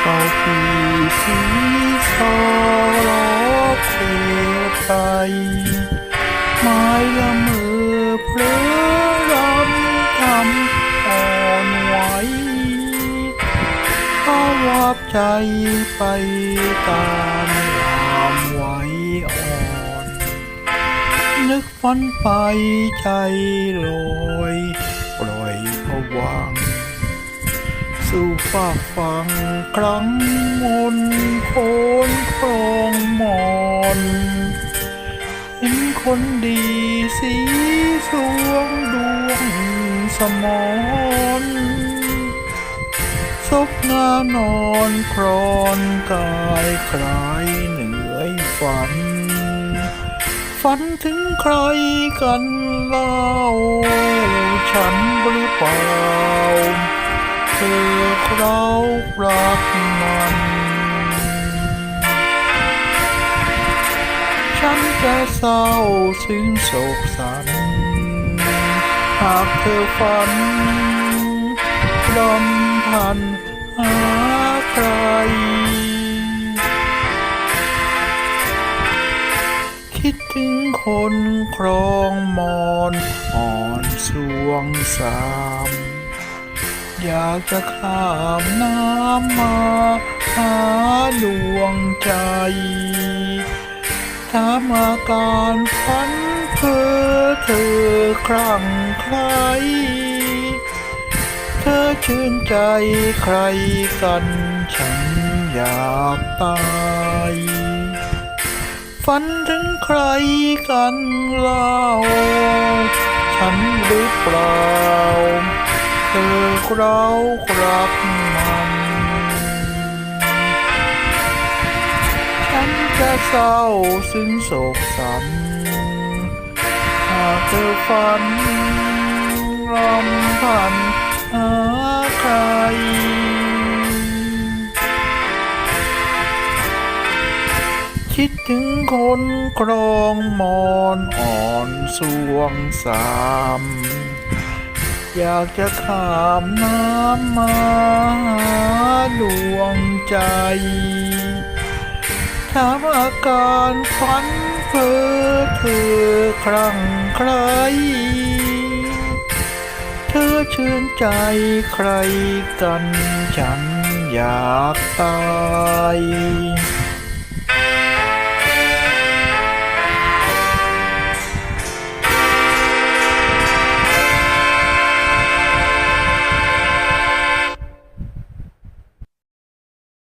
เป่าปีสีซอรอบเทไทยไม้ละมือเพลรำทำอ่อนไหวภาวาบใจไปตามความไหวอ่อนนึกฝันไปใจลอยปล่อยผวัง สู่ฝากฟังครั้งมนโคนครองมอนเห็นคนดีสีสวงดวงสมอนซบหน้านอนครอนกายคลายเหนื่อยฝัน ฝันถึงใครกันเล่า ฉันหรือเปล่า เธอเรารักมันฉันจะเศร้าซึ้งโศกสัน หากเธอฝันรำพันหาใคร คิดถึงคนครองมอนอ่อนสวงสาม อยากจะข้ามน้ำมาหาดวงใจถามอาการฝันเพ้อเธอครั้งใคร เธอชื่นใจใครกันฉันอยากตายฝันถึงใครกันเล่า ฉันหรือเปล่า เธอเรารักมันฉันจะเศร้าซึ้งโศกสันหากเธอฝันรำพันหาใครคิดถึงคนครองมอนอ่อนสวงสาม อยากจะขามน้ำมาหาดวงใจถามอาการฝันเพ้อเธอครั้งใคร เธอชื่นใจใครกันฉันอยากตาย